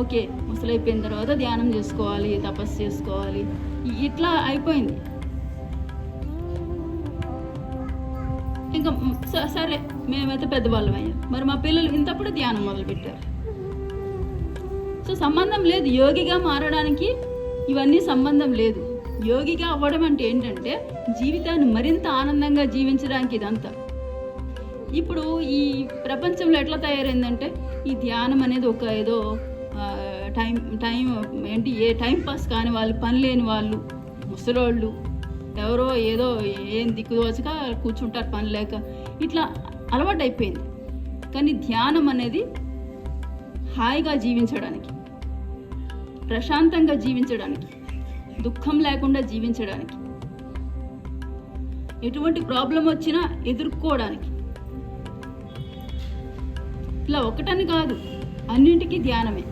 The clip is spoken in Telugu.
ఓకే ముసలైపోయిన తర్వాత ధ్యానం చేసుకోవాలి తపస్సు చేసుకోవాలి. ఇట్లా అయిపోయింది. ఇంకా సరే మేమైతే పెద్దవాళ్ళం అయ్యాం. మరి మా పిల్లలు ఇంతప్పుడు ధ్యానం మొదలుపెట్టారు. సో సంబంధం లేదు. యోగిగా మారడానికి ఇవన్నీ సంబంధం లేదు. యోగిగా అవ్వడం అంటే ఏంటంటే జీవితాన్ని మరింత ఆనందంగా జీవించడానికి ఇదంతా. ఇప్పుడు ఈ ప్రపంచంలో ఎట్లా తయారైందంటే ఈ ధ్యానం అనేది ఒక ఏదో టైం టైం ఏంటి ఏ టైం పాస్ కాని వాళ్ళు పని లేని వాళ్ళు ముసలోళ్ళు ఎవరో ఏదో ఏం దిక్కుదోచక కూర్చుంటారు పని లేక. ఇట్లా అలవాటు అయిపోయింది కానీ ధ్యానం అనేది హాయిగా జీవించడానికి ప్రశాంతంగా జీవించడానికి దుఃఖం లేకుండా జీవించడానికి ఎటువంటి ప్రాబ్లం వచ్చినా ఎదుర్కోవడానికి. ఇలా ఒకటని కాదు అన్నింటికీ ధ్యానమే.